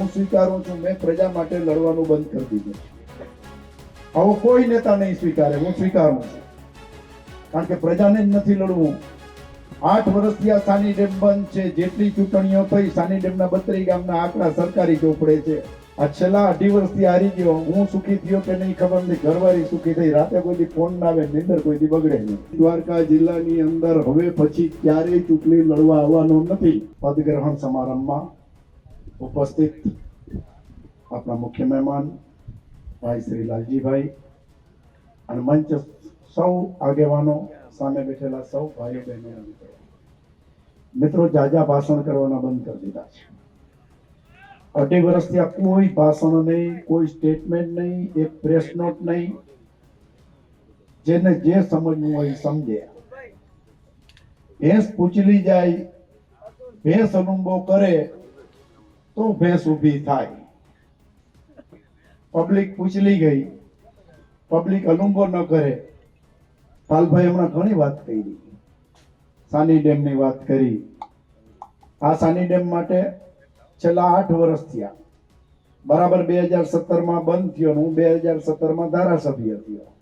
હું સ્વીકારું છું, મેં પ્રજા માટે લડવાનું બંધ કરી દીધું. આવો કોઈ નેતા નહીં સ્વીકારે, હું સ્વીકારું છું. કારણ કે પ્રજાને જ નથી લડવું. આઠ વર્ષથી આ સાની ડેમ બંધ છે, જેટલી ચૂંટણીઓ થઈ, સાની ડેમના બત્રી ગામના આંકડા સરકારી ચોપડે છે. આ છેલ્લા અઢી વર્ષથી હારી ગયો, હું સુખી થયો કે નહીં ખબર નહીં, ઘરવાળી સુખી થઈ, રાતે કોઈ ફોન ના આવે, નિંદર કોઈ બગડે નહીં. દ્વારકા જિલ્લાની અંદર હવે પછી ક્યારેય ચૂંટણી લડવા આવવાનો નથી. પદગ્રહણ સમારંભમાં ઉપસ્થિત આપણા મુખ્ય મહેમાન ભાઈ શ્રી લાલજીભાઈ અને મંચ સૌ આગેવાનો સામે બેઠેલા સૌ ભાઈઓ બહેનો મિત્રો. જાજા ભાષણ કરવાના બંધ કરી દીધા છે. અઢી વર્ષથી આ કોઈ ભાષણ નહીં, કોઈ સ્ટેટમેન્ટ નહીં, એક પ્રેસ નોટ નહીં. જેને જે સમજવું હોય સમજે. ભેંસ પૂછલી જાય, ભેંસ અનુભવ કરે તો ભેંસ ઊભી થાય. પબ્લિક પૂછલી ગઈ. પબ્લિક અલુંબો ન કરે. પાલભાઈ હમણાં ઘણી વાત કરી. સાની ડેમની વાત કરી. આ સાની ડેમ માટે છેલ્લા આઠ વર્ષ થયા. બરાબર બે હજાર સત્તરમાં બંધ થયો હું બે હજાર સત્તરમાં ધારાસભ્ય થયો.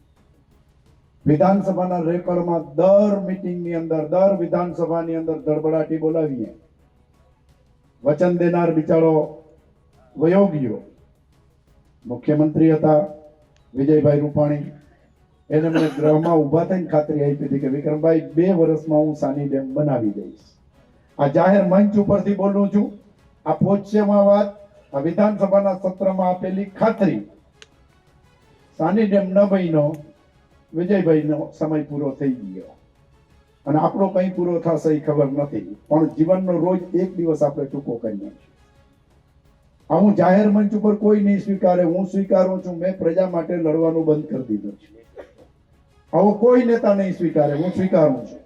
વિધાનસભાના રેકોર્ડમાં દર મિટિંગની અંદર, દર વિધાનસભાની અંદર ધડબડાટી બોલાવીએ. વચન દેનાર બિચારો વયો મુખ્યમંત્રી હતા વિજયભાઈ રૂપાણી. એને મને ગ્રહમાં ઊભા થઈને ખાતરી આપી હતી કે વિક્રમભાઈ, બે વર્ષમાં હું સાની ડેમ બનાવી દઈશ. આ જાહેર મંચ ઉપરથી બોલું છું. આ પોચ્યમાં વાત, આ વિધાનસભાના સત્રમાં આપેલી ખાતરી. સાની ડેમ ન બન્યો, વિજયભાઈનો સમય પૂરો થઈ ગયો. અને આપણો કઈ પૂરો થશે એ ખબર નથી. પણ જીવનનો રોજ એક દિવસ આપણે ટૂંકો કરીએ છીએ. આ હું જાહેર મંચ ઉપર કોઈ નહીં સ્વીકારે, હું સ્વીકારું છું, મેં પ્રજા માટે લડવાનું બંધ કરી દીધું છે. આવો કોઈ નેતા નહીં સ્વીકારે, હું સ્વીકારું છું.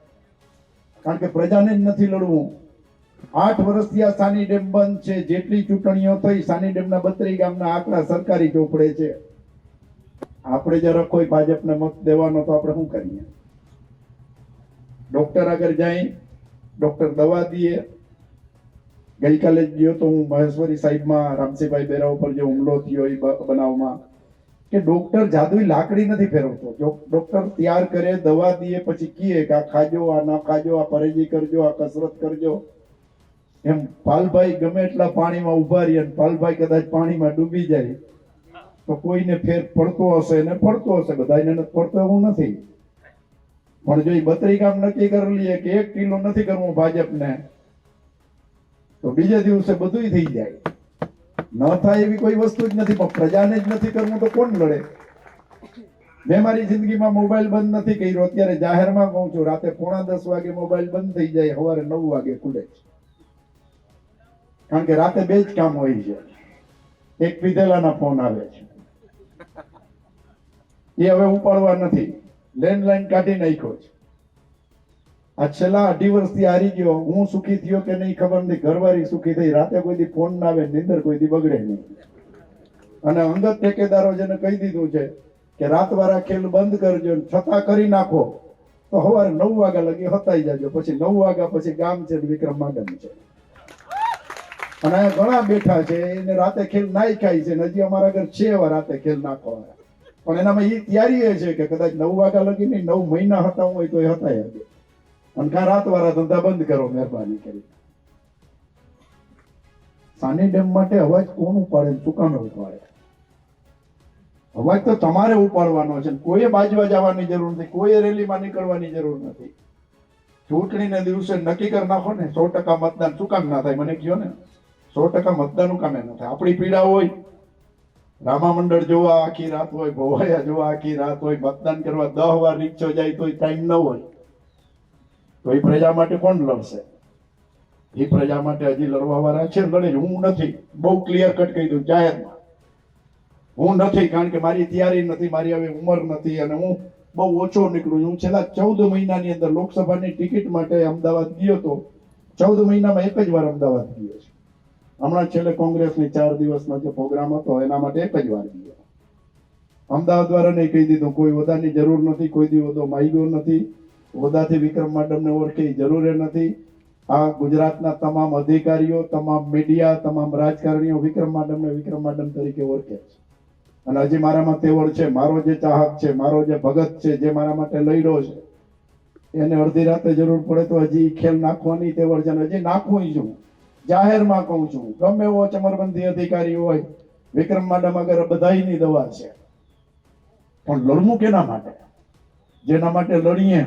કારણ કે પ્રજાને જ નથી લડવું. આઠ વર્ષથી આ સાની ડેમ બંધ છે, જેટલી ચૂંટણીઓ થઈ, સાની ડેમના બત્રી ગામના આંકડા સરકારી ચોપડે છે. આપણે જરા કોઈ ભાજપને મત દેવાનો તો આપણે શું કરીએ? ડોક્ટર આગળ જાય, ડોક્ટર દવા દઈએ. ગઈકાલે જ ગયો તો હું મહેશ્વરી સાહેબમાં રામસિંહભાઈ બેરા ઉપર જે હુમલો થયો એ બનાવમાં, કે ડોક્ટર જાદુઈ લાકડી નથી ફેરવતો. જો ડોક્ટર તૈયાર કરે, દવા દે પછી કીએ કે આ ખાજો, આ ના ખાજો, આ પરેજી કરજો, આ કસરત કરજો. એમ પાલભાઈ ગમે એટલા પાણીમાં ઊભા રહીએ પાલભાઈ કદાચ પાણીમાં ડૂબી જાય, તો કોઈને ફેર પડતો હશે ને પડતો હશે. બધાને એને પડતો એવું નથી. પણ જો એ બત્રી કામ નક્કી કરી લઈએ કે એક કિલો નથી કરવું ભાજપને, તો બીજે દિવસે બધું થઈ જાય. ન થાય એવી કોઈ વસ્તુ જ નથી, પણ પ્રજાને જ નથી કરવું તો કોણ લડે? મેં મારી જિંદગીમાં મોબાઈલ બંધ નથી કર્યો, અત્યારે જાહેરમાં કહું છું. રાતે પોણા દસ વાગે મોબાઈલ બંધ થઈ જાય, સવારે નવ વાગે ખુલે છે. કારણ કે રાતે બે જ કામ હોય છે. એક પીધેલાના ફોન આવે છે. એ હવે ઉપાડવા નથી. લેન્ડલાઈન કાઢી નાખ્યો છે. આ છેલ્લા અઢી વર્ષથી હારી ગયો. હું સુખી થયો કે નહીં ખબર નથી ઘરવાળી સુખી થઈ. રાતે કોઈ દી ફોન ના આવે, નિંદર કોઈ દી બગડે નહીં. અને અંગત ઠેકેદારો જેને કહી દીધું છે કે રાતવાળા ખેલ બંધ કરજો છતાં કરી નાખો. તો સવારે નવ વાગ્યા લગી હતાઈ જાજો. પછી નવ વાગ્યા પછી ગામ છે વિક્રમ માંડમ છે. અને અહીંયા ઘણા બેઠા છે. એને રાતે ખેલ નાઈ ખાય છે હજી અમારા ઘર છે એવા રાતે ખેલ નાખવા પણ એનામાં એ તૈયારી એ છે કે કદાચ નવ વાગ્યા લગી નહીં નવ મહિના હતા હોય તો એ હતા હશે અને કાં રાત વાળા ધંધા બંધ કરો, મહેરબાની કરી સાની ડેમ માટે અવાજ કોણ ઉપાડે શું ઉપાડે? અવાજ તો તમારે ઉપાડવાનો છે કોઈએ બાજવા જવાની જરૂર નથી, કોઈએ રેલીમાં નીકળવાની જરૂર નથી. ચૂંટણીને દિવસે નક્કી કરી નાખો ને, સો ટકા મતદાન શું કામ ના થાય, મને કહો ને? સો ટકા મતદાન કામે ન થાય. આપણી પીડા હોય રામા મંડળ જોવા આખી રાત હોય, ભોવાયા જોવા આખી રાત હોય, મતદાન કરવા દહ વાર રીક્ષો જાય તો ટાઈમ ન હોય. તો એ પ્રજા માટે કોણ લડશે? એ પ્રજા માટે હજી લડવા વાળા છે, લડે. હું નથી. બહુ ક્લિયર કટ કહી દઉં, જાહેરમાં. હું નથી, કારણ કે મારી તૈયારી નથી, મારી હવે ઉંમર નથી અને હું બહુ ઓછો નીકળું છું. છેલ્લા ચૌદ મહિનાની અંદર લોકસભાની ટિકિટ માટે અમદાવાદ ગયો તો, ચૌદ મહિનામાં એક જ વાર અમદાવાદ ગયો છે. હમણાં છેલ્લે કોંગ્રેસની ચાર દિવસનો જે પ્રોગ્રામ હતો, એના માટે એક જ વાર ગયો અમદાવાદ વાળાને કહી દીધું, કોઈ હોદાની જરૂર નથી, કોઈ દી હોદ્દો માગ્યો નથી. હોદાથી વિક્રમ માડમને ઓળખે જરૂર નથી. આ ગુજરાતના તમામ અધિકારીઓ, તમામ મીડિયા, તમામ રાજકારણીઓ વિક્રમ માડમને વિક્રમ માડમ તરીકે ઓળખે છે. અને હજી મારામાં તેવડ છે, મારો જે ચાહક છે, મારો જે ભગત છે, જે મારા માટે લઈડો છે, એને અડધી રાતે જરૂર પડે તો હજી ખેલ નાખવાની તેવડ છે અને હજી નાખવું છું. જાહેરમાં કહું છું, ગમે એવો ચમરબંધી અધિકારી હોય, વિક્રમ માડમ આગળ બધાની દવા છે. પણ લડવું કેના માટે? જેના માટે લડીએ,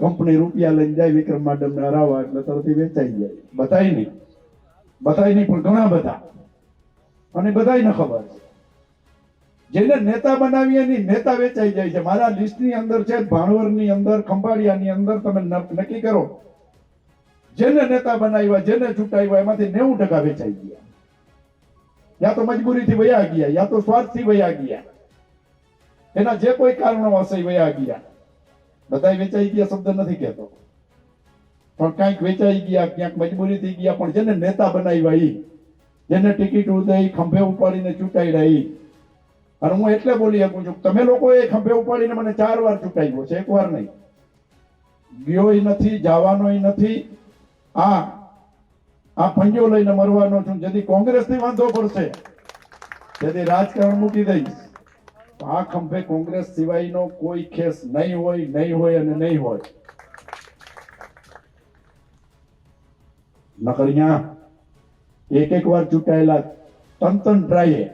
કંપની રૂપિયા લઈને જાય, વિક્રમ માડમને હરાવવા એટલે તરત વેચાઈ જાય. બધાય નહીં બધાય નહીં પણ ઘણા બધા. અને બધાયને ખબર છે. જેને નેતા બનાવીએ ની નેતા વેચાઈ જાય છે. મારા લિસ્ટની અંદર છે ભાણવરની અંદર, ખંભાળિયાની અંદર તમે નક્કી કરો. જેને નેતા બનાવ્યા, જેને ચૂંટાવ્યા, એમાંથી નેવું ટકા વેચાઈ ગયા. યા તો મજબૂરીથી વયા ગયા, યા તો સ્વાર્થથી વયા ગયા. એના જે કોઈ કારણો હશે વયા ગયા. બધાય વેચાઈ ગયા શબ્દ નથી કહેતો. પણ કાંઈક વેચાઈ ગયા, ક્યાંક મજબૂરી થઈ ગયા, પણ જેને નેતા બનાવ્યા એ જેને ટિકિટ ઉદય ખંભે ઉપાડીને ચૂંટાઈ એ અને હું એટલે બોલી શકું છું તમે લોકો એ ખંભે ઉપાડીને મને ચાર વાર ચૂંટાઈ ગયો છે, એક વાર નહીં. ગયોય નથી, જવાનો નથી આ આ પંજો લઈને મરવાનો છું. જેથી કોંગ્રેસથી વાંધો પડશે. જેથી રાજકારણ મૂકી દઈશ. આ ખંભે કોંગ્રેસ સિવાયનો કોઈ ખેસ નહીં હોય નહીં હોય અને નહીં હોય. નકરિયા, એક એક વાર ચૂંટાયેલા તંતન તન ટ્રાયે.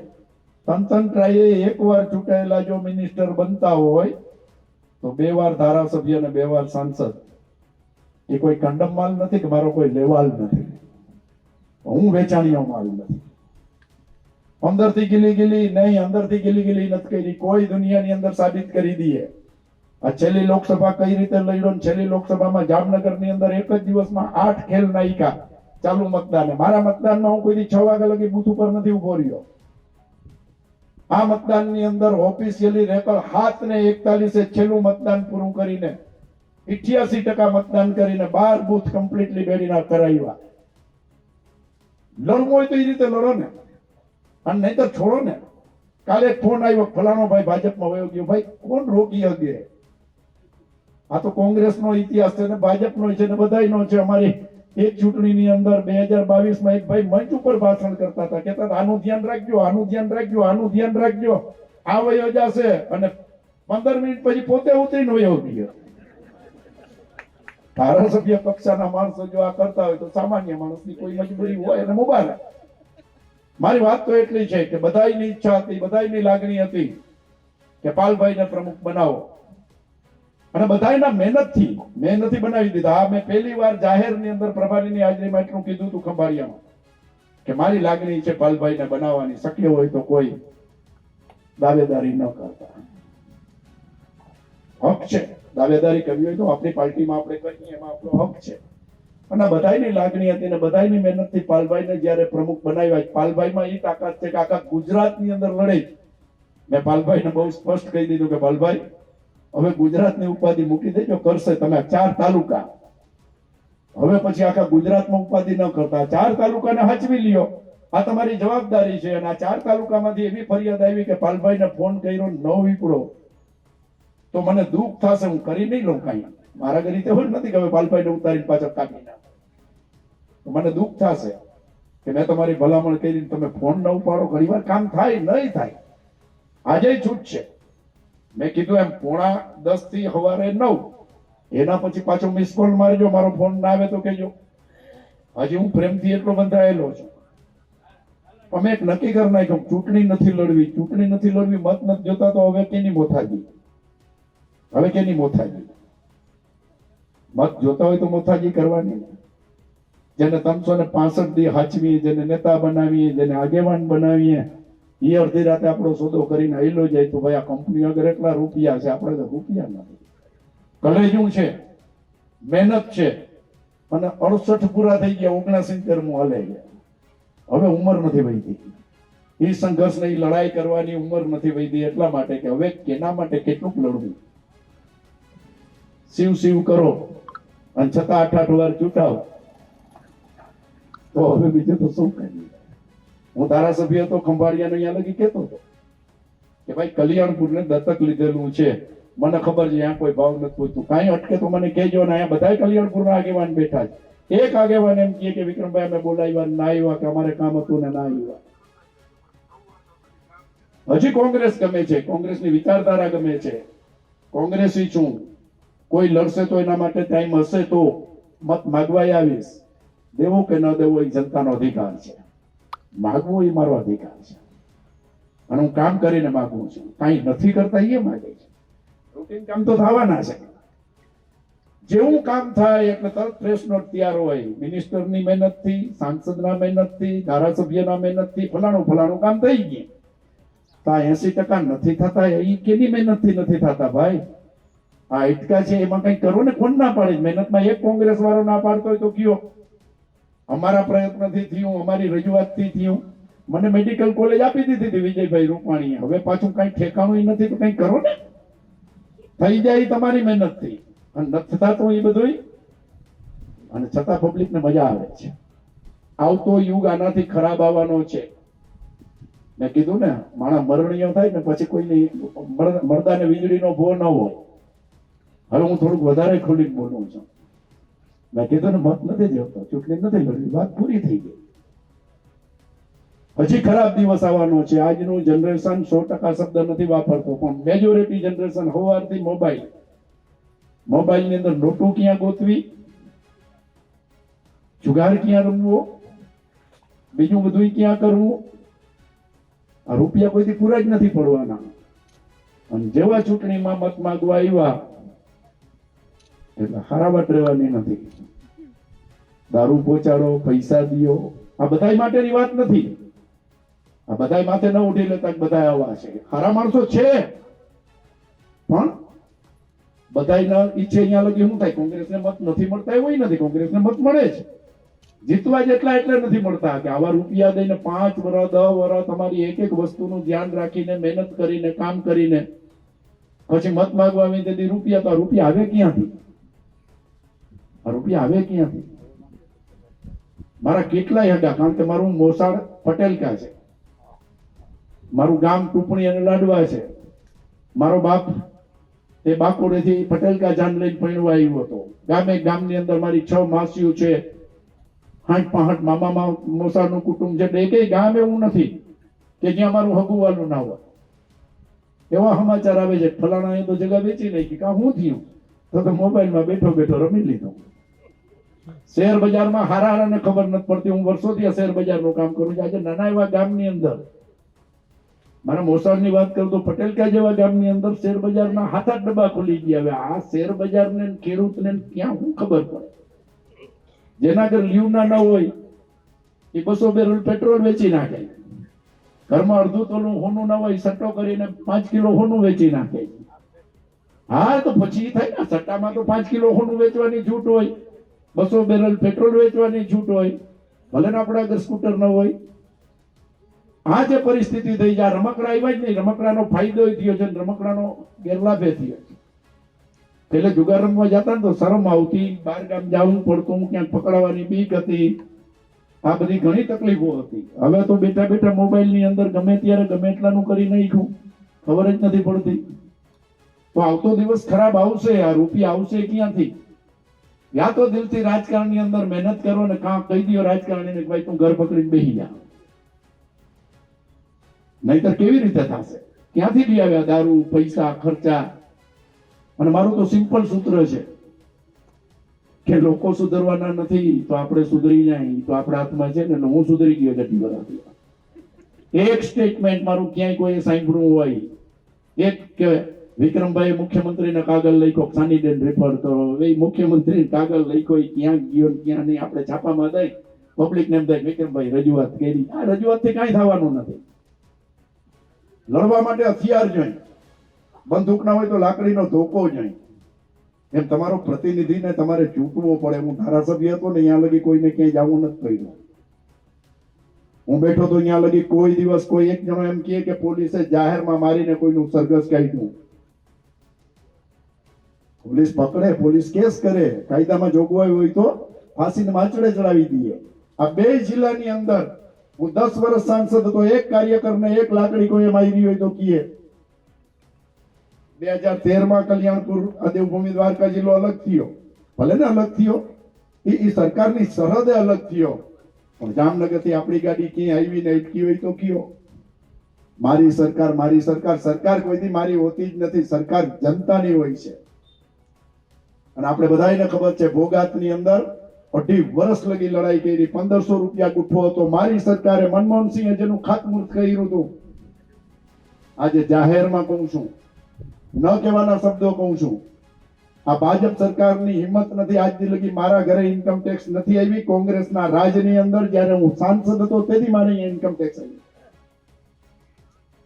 તન તન ટ્રાયે એક વાર ચૂંટાયેલા જો મિનિસ્ટર બનતા હોય, તો બે વાર ધારાસભ્ય અને બે વાર સાંસદ. એ કોઈ કંડમ માલ નથી કે મારો કોઈ લેવાલ નથી. હું વેચાણીયો માલ નથી. અંદરથી ગીલી ગીલી નહીં, અંદરથી ગીલી ગીલી નથી કરી. કોઈ દુનિયાની અંદર સાબિત કરી દઈએ. આ છેલ્લી લોકસભા કઈ રીતે લડ્યો ને છેલ્લી લોકસભામાં જામનગરની અંદર એક જ દિવસમાં આઠ ખેલ નાયકા. ચાલુ મતદાને. મારા મતદાનમાં હું કોઈ દી છ વાગ્યા લગી બૂથ ઉપર નથી ઊભો રહ્યો. આ મતદાનની અંદર ઓફિશિયલી રેકોર્ડ હાથ ને એકતાલીસે છેલ્લું મતદાન પૂરું કરીને ઇઠ્યાસી ટકા મતદાન કરીને બાર બૂથ કમ્પ્લીટલી બેડીના કરાવ્યા. લડવું હોય તો એ રીતે લડો ને. અને નહીં તો છોડો ને. કાલે ફોન આવ્યો, ફલાણો ભાઈ ભાજપમાં વયો ગયો. ભાઈ, કોણ રોકી શકે? આ તો કોંગ્રેસનો ઇતિહાસ છે ને, ભાજપનો છે ને, બધાયનો છે. અમારી એક ચૂંટણીની અંદર બે હજાર બાવીસમાં એક ભાઈ મંચ ઉપર ભાષણ કરતા હતા. કહેતા આનું ધ્યાન રાખજો, આનું ધ્યાન રાખજો, આનું ધ્યાન રાખજો. આ વયો જશે. અને પંદર મિનિટ પછી પોતે ઉતરીને વયો ગયો. ધારાસભ્ય કક્ષાના માણસો જો આ કરતા હોય તો સામાન્ય માણસની કોઈ મજબૂરી હોય એને મુબારક. મારી વાત તો એટલી છે કે બધાયની ઈચ્છા હતી, બધાયની લાગણી હતી કે પાલભાઈને પ્રમુખ બનાવો. અને બધાયના મહેનતથી મેં નથી બનાવી દીધા. આ મેં પહેલી વાર જાહેરની અંદર પ્રભારીની હાજરીમાં એટલું કીધું હતું ખંભાળિયામાં કે મારી લાગણી છે પાલભાઈને બનાવવાની. શક્ય હોય તો કોઈ દાવેદારી ન કરતા. હક છે. દાવેદારી કરવી હોય તો આપણી પાર્ટીમાં આપણે કરીએ એમાં આપણો હક છે. અને બધાની લાગણી હતી ને બધાની મહેનતથી પાલભાઈને જ્યારે પ્રમુખ બનાવ્યા પાલભાઈમાં એ તાકાત છે કે આખા ગુજરાતની અંદર લડે મેં પાલભાઈને બહુ સ્પષ્ટ કહી દીધું કે, પાલભાઈ, હવે ગુજરાતની ઉપાધિ મૂકી દેજો, કરશે તમે ચાર તાલુકા. હવે પછી આખા ગુજરાતમાં ઉપાધિ ન કરતા. ચાર તાલુકાને હચવી લ્યો. આ તમારી જવાબદારી છે. અને આ ચાર તાલુકામાંથી એવી ફરિયાદ આવી કે પાલભાઈને ફોન કર્યો, ન વીપડો. તો મને દુઃખ થશે, હું કરી નહીં લઉં કાંઈ. મારા ઘરે તે હોય નથી કે હવે બાલભાઈને ઉતારીને પાછળ કાપી નાખો. મને દુઃખ થશે કે મેં તમારી ભલામણ કરીને તમે ફોન ન ઉપાડો, ઘણીવાર કામ થાય નહીં થાય. આજે છૂટ છે. મેં કીધું એમ, પોણા દસથી સવારે નવ. એના પછી પાછો મિસ કોલ મારજો, મારો ફોન ના આવે તો કેજો હજી હું પ્રેમથી એટલો બંધાયેલો છું. અમે એક નક્કી કરી નાખ્યું, ચૂંટણી નથી લડવી, ચૂંટણી નથી લડવી, મત નથી જોતા તો હવે કેની મોથાજી હવે કેની મોથાજી? મત જોતા હોય તો મોથાજી કરવાની. જેને ત્રણસો ને પાસઠ દી હાચવીએ, જેને નેતા બનાવીએ, જેને આગેવાન બનાવીએ, એ અડધી રાતે આપણો સોદો કરીને હૈલો જાય તો ભાઈ આ કંપની આગળ એટલા રૂપિયા છે, આપણે તો રૂપિયા નથી કલેજું છે, મહેનત છે, અને અડસઠ પૂરા થઈ ગયા, ઓગણસિત્તેર હું હાલે ગયા હવે ઉંમર નથી વધી. એ સંઘર્ષ નહીં લડાઈ કરવાની ઉંમર નથી વધી એટલા માટે કે હવે કેના માટે કેટલુંક લડવું? શિવ શિવ કરો. અને છતાં આઠ આઠ વાર ચૂંટાવો તો હવે બીજું તો શું કહીએ હું ધારાસભ્ય તો ખંભાળિયાનો અહીંયા લગી કહેતો હતો. કે ભાઈ, કલ્યાણપુરને દત્તક લીધેલું છે. મને ખબર છે, અહીંયા કોઈ ભાવ નથી પૂછતું. કાંઈ અટકે તો મને કહેજો ને અહીંયા બધા કલ્યાણપુરના આગેવાન બેઠા છે. એક આગેવાન એમ કહે કે, વિક્રમભાઈ, અમે બોલાવ્યા ના આવ્યા કે અમારે કામ હતું ને ના આવ્યા. હજી કોંગ્રેસ ગમે છે. કોંગ્રેસની વિચારધારા ગમે છે. કોંગ્રેસી છું. કોઈ લડશે તો એના માટે ટાઈમ હશે તો મત માગવાય આવીશ. દેવો કે ન દેવો એ જનતાનો અધિકાર છે. માગવો એ મારો અધિકાર છે. અને હું કામ કરીને માગું છું. કાંઈ નથી કરતા એ માગે છે. રૂટીન કામ તો થવાના છે. જેવું કામ થાય, એટલે તરત પ્રેસ નોટ તૈયાર હોય. મિનિસ્ટરની મહેનતથી સાંસદના મહેનતથી ધારાસભ્યના મહેનતથી ફલાણું ફલાણું કામ થઈ ગયું. તો એસી ટકા નથી થતા, એ કેની મહેનતથી નથી થતા ભાઈ? આ ઇટકા છે, એમાં કઈ કરો ને કોણ ના પાડે? મહેનતમાં એક કોંગ્રેસ વાળો ના પાડતો હોય તો કયો? અમારા પ્રયત્નથી થયું, અમારી રજૂઆતથી થયું. મને મેડિકલ કોલેજ આપી દીધી હતી વિજયભાઈ રૂપાણીએ. હવે પાછું કઈ ઠેકાણું નથી તો કઈ કરો ને? થઈ જાય તમારી મહેનતથી. અને નથી થતું એ બધું અને છતાં પબ્લિકને મજા આવે છે. આવતો યુગ આનાથી ખરાબ આવવાનો છે. મેં કીધું ને, માણા મરણીય થાય ને પછી કોઈને મળતાને વીજળીનો ભો ન હોય. હવે હું થોડુંક વધારે ખોલીને બોલું છું. મેં કીધું મત નથી જોતો ચૂંટણી નથી લડવી, વાત પૂરી થઈ ગઈ. હજી ખરાબ દિવસ આવવાનો છે. આજનું જનરેશન સો ટકા શબ્દ નથી વાપરતો. પણ મેજોરિટી જનરેશન હોવાથી મોબાઈલ મોબાઈલની અંદર નોટો ક્યાં ગોતવી? જુગાર ક્યાં રમવો? બીજું બધું ક્યાં કરવું? આ રૂપિયા કોઈથી પૂરા જ નથી પડવાના. અને જેવા ચૂંટણીમાં મત માગવા આવ્યા એટલે હારાવટ રહેવાની નથી. દારૂ પહોંચાડો, પૈસા દિયો, આ બધા માટેની વાત નથી. આ બધા માથે ન ઉઠી લેતા બધા આવા છે હારા માણસો છે. પણ બધા ન ઈચ્છે અહીંયા લગી શું થાય? કોંગ્રેસને મત નથી મળતા એવું નથી. કોંગ્રેસને મત મળે છે જીતવા જેટલા એટલે નથી મળતા કે આવા રૂપિયા દઈને પાંચ વર્ષ દસ વર્ષ તમારી એક એક વસ્તુનું ધ્યાન રાખીને, મહેનત કરીને, કામ કરીને, પછી મત માગવા આવી રૂપિયા તો રૂપિયા આવે ક્યાંથી? આ રૂપિયા આવે ક્યાંથી મારા કેટલાય હડા કારણ કે મારું મોસાળ પટેલકા છે. મારું ગામ ટુપણી અને લાડવા છે. મારો બાપ તે બાકોડેથી પટેલકા જાન લઈને પરણવા આવ્યો હતો. ગામે ગામની અંદર મારી છ માસીઓ છે. હાંઠ પાંઠ મામા મોસાળનું કુટુંબ છે. એકેય ગામ એવું નથી કે જ્યાં મારું હગુવાલું ના હોય. એવા સમાચાર આવે છે. ફલાણા એ તો જગા વેચી નાખી. કાં શું થયું? તો મોબાઈલમાં બેઠો બેઠો રમી લીધો. શેર બજારમાં હારા હારાને ખબર નથી પડતી. હું વર્ષોથી આ શેર બજારનું કામ કરું છું. આજે નાના એવા ગામની અંદર મારા મોસાળની વાત કરું તો પટેલકા જેવા ગામની અંદર શેર બજારના હાથ ડબ્બા ખુલી ગયા. હવે આ શેર બજારને ખેડૂતને ક્યાં શું ખબર પડે? જેના ઘર લીવના ન હોય, એ બસો બેરલ પેટ્રોલ વેચી નાખે. ઘરમાં અડધું તોલું હોનું ના હોય, સટ્ટો કરીને પાંચ કિલો હોનું વેચી નાખે. હા, તો પછી થાય ને સટ્ટામાં તો પાંચ કિલો હોનું વેચવાની છૂટ હોય. બસો બેરલ પેટ્રોલ વેચવાની છૂટ હોય, ભલે ને આપણા આગળ સ્કૂટર ન હોય. આ જે પરિસ્થિતિ થઈ જાય રમકડા આવ્યા જ નહીં. રમકડાનો ફાયદો થયો છે રમકડાનો ગેરલાભે થયો છે. જુગાર રમવા જતા ને તો શરમ આવતી બહાર ગામ જવું પડતું ક્યાંક પકડાવાની બીક હતી. આ બધી ઘણી તકલીફો હતી. હવે તો બેઠા બેઠા મોબાઈલની અંદર ગમે ત્યારે ગમે એટલાનું કરી નાખ્યું. ખબર જ નથી પડતી. તો આવતો દિવસ ખરાબ આવશે, આ રૂપિયા આવશે ક્યાંથી? યા તો દિલથી રાજકારણની અંદર મહેનત કરો ને કાં કહી દો રાજકારણીને ભાઈ તું ઘર પકડીને બેસી જા. નહીતર કેવી રીતે થશે? ક્યાંથી લઈ આવ્યા દારૂ, પૈસા, ખર્ચા? અને મારું તો સિમ્પલ સૂત્ર છે કે લોકો સુધરવાના નથી, તો આપણે સુધરી જાય, તો આપણા હાથમાં છે ને હું સુધરી ગયો જટી વર્ષથી એક સ્ટેટમેન્ટ મારું ક્યાંય કોઈ સાંભળવું હોય. એક કે વિક્રમભાઈ મુખ્યમંત્રીને કાગળ લખ્યો સાનીબેન રેફર તો હવે મુખ્યમંત્રી કાગળ લખ્યો એ ક્યાં ગયો ક્યાં નહીં, આપણે છાપામાં દઈ પબ્લિકને એમ થાય વિક્રમભાઈ રજૂઆત કરી. આ રજૂઆતથી કાંઈ થવાનું નથી. લડવા માટે હથિયાર જોઈએ બંદૂક ના હોય તો લાકડીનો ધોકો જોઈએ એમ તમારો પ્રતિનિધિને તમારે ચૂંટવો પડે. હું ધારાસભ્ય હતો ને, અહીંયા લગી કોઈને ક્યાંય જવું નથી પડ્યું. હું બેઠો તો અહીંયા લગી કોઈ દિવસ કોઈ એક જણો એમ કહે કે પોલીસે જાહેરમાં મારીને કોઈનું સરઘસ કાઢ્યું. પોલીસ પકડે, પોલીસ કેસ કરે, કાયદામાં જોગવાઈ હોય તો ફાંસીને માચડે ચડાવી દઈએ. આ બે જિલ્લાની અંદર હું દસ વર્ષ સાંસદ હતો, એક કાર્યકરને એક લાકડી કોઈ મારી હોય તો કીએ. બે હજાર તેરમાં કલ્યાણપુર આ દેવભૂમિ દ્વારકા જિલ્લો અલગ થયો. ભલે ને અલગ થયો, એ સરકારની સરહદે અલગ થયો. પણ જામનગરથી આપણી ગાડી ક્યાંય આવી ને અટકી હોય તો કયો? મારી સરકાર મારી સરકાર સરકાર કોઈથી મારી હોતી જ નથી, સરકાર જનતાની હોય છે. અને આપણે બધાને ખબર છે, ભોગાતની અંદર અઢી વર્ષ લગી લડાઈ કરી, પંદરસો રૂપિયા ગુઠ્ઠો હતો. મારી સરકારે મનમોહનસિંહે જેનું ખાતમુહૂર્ત કર્યું હતું, આજે જાહેરમાં કહું છું, ન કહેવાના શબ્દો કહું છું. આ ભાજપ સરકારની હિંમત નથી, આજથી લગી મારા ઘરે ઇન્કમ ટેક્સ નથી આવી. કોંગ્રેસના રાજની અંદર જ્યારે હું સાંસદ હતો, તેથી મારે ઇન્કમ ટેક્સ આવી.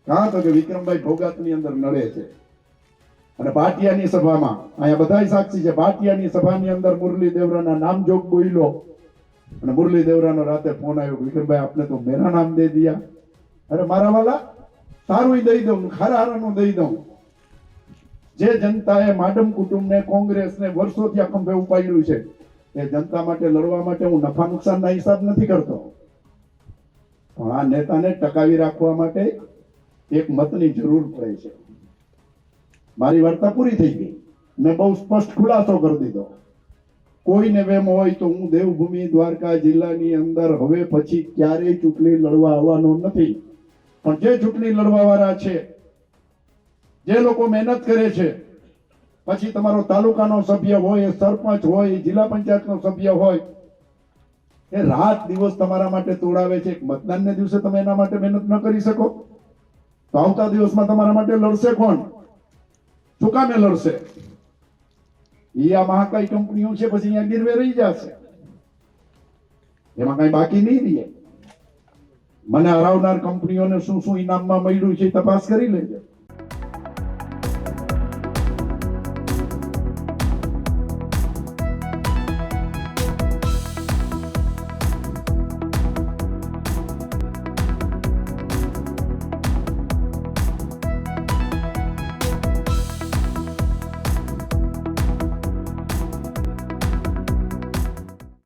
કાં તો કે વિક્રમભાઈ ભોગાતની અંદર નડે છે. અને ભાટિયાની સભામાં, અહીંયા બધાય સાક્ષી છે ભાટિયાની સભાની અંદર મુરલી દેવરાના નામ જોગ બોલ્યો અને મુરલી દેવરાનો રાતે ફોન આવ્યો વિક્રમભાઈ, આપને તો મેરા નામ દે દિયા. અરે, મારા વાલા, સારું દઈ દઉં, ખારા હારાનું દઈ દઉં. જે જનતાએ માડમ કુટુંબને, કોંગ્રેસને વર્ષોથી આ ખંભે ઉપાડ્યું છે, એ જનતા માટે લડવા માટે હું નફા નુકસાનના હિસાબ નથી કરતો. પણ આ નેતાને ટકાવી રાખવા માટે એક મતની જરૂર પડે છે. મારી વાર્તા પૂરી થઈ ગઈ. મેં બહુ સ્પષ્ટ ખુલાસો કરી દીધો. કોઈને વેમ હોય તો હું દેવભૂમિ દ્વારકા જિલ્લાની અંદર હવે પછી ક્યારેય ચૂંટણી લડવા આવવાનો નથી. પણ જે ચૂંટણી લડવાવાળા છે, જે લોકો મહેનત કરે છે, પછી તમારો તાલુકાનો સભ્ય હોય, સરપંચ હોય, જિલ્લા પંચાયતનો સભ્ય હોય, એ રાત દિવસ તમારા માટે તોડાવે છે. મતદાનને દિવસે તમે એના માટે મહેનત ન કરી શકો. તો આવતા દિવસમાં તમારા માટે લડશે કોણ? શું કામે લડશે. એ આ મહાકાય કંપનીઓ છે, પછી અહીંયા ગીરવે રહી જશે. એમાં કઈ બાકી નહીં રહે. મને હરાવનાર કંપનીઓને શું શું ઇનામમાં મળ્યું છે તપાસ કરી લેજો.